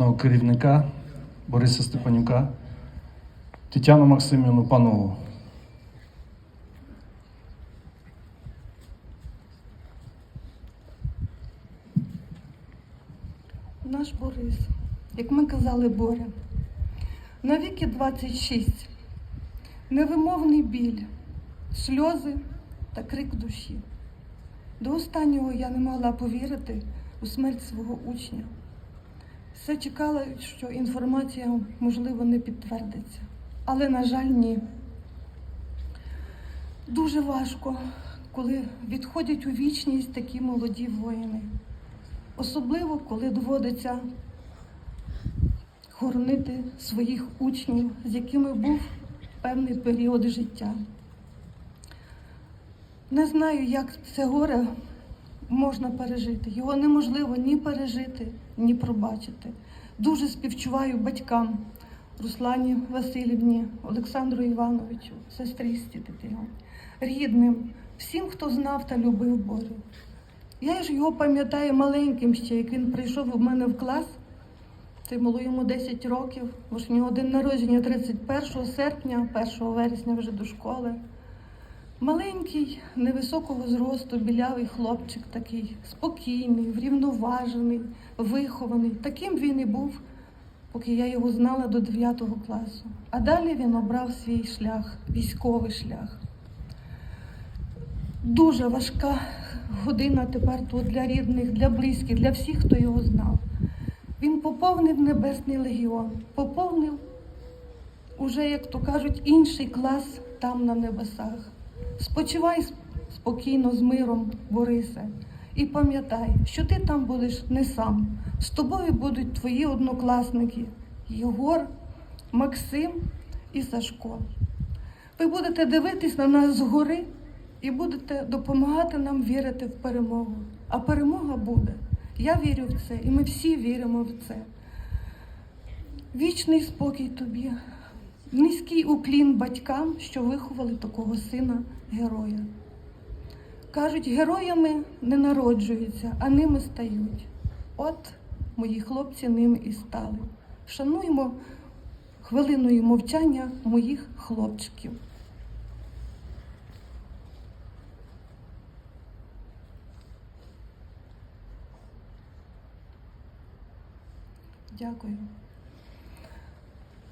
класного керівника Бориса Степанюка, Тетяну Максимівну Панову. Наш Борис, як ми казали Боря, навіки 26, невимовний біль, сльози та крик душі. До останнього я не могла повірити у смерть свого учня. Все чекала, що інформація, можливо, не підтвердиться. Але, на жаль, ні. Дуже важко, коли відходять у вічність такі молоді воїни. Особливо, коли доводиться хоронити своїх учнів, з якими був певний період життя. Не знаю, як це горе можна пережити. Його неможливо ні пережити, ні пробачити. Дуже співчуваю батькам Руслані Васильівні, Олександру Івановичу, сестристі Тетяні, рідним, всім, хто знав та любив Борю. Я ж його пам'ятаю маленьким ще, як він прийшов у мене в клас. Це було йому 10 років, бо ж в нього день народження 31 серпня, 1 вересня вже до школи. Маленький, невисокого зросту, білявий хлопчик такий, спокійний, врівноважений, вихований. Таким він і був, поки я його знала до 9 класу. А далі він обрав свій шлях, військовий шлях. Дуже важка година тепер тут для рідних, для близьких, для всіх, хто його знав. Він поповнив Небесний легіон, поповнив уже, як то кажуть, інший клас там на небесах. Спочивай спокійно з миром, Борисе, і пам'ятай, що ти там будеш не сам. З тобою будуть твої однокласники Єгор, Максим і Сашко. Ви будете дивитись на нас згори і будете допомагати нам вірити в перемогу. А перемога буде. Я вірю в це, і ми всі віримо в це. Вічний спокій тобі, низький уклін батькам, що виховали такого сина героя. Кажуть, героями не народжуються, а ними стають. От мої хлопці ними і стали. Шануємо хвилиною мовчання моїх хлопчиків. Дякую.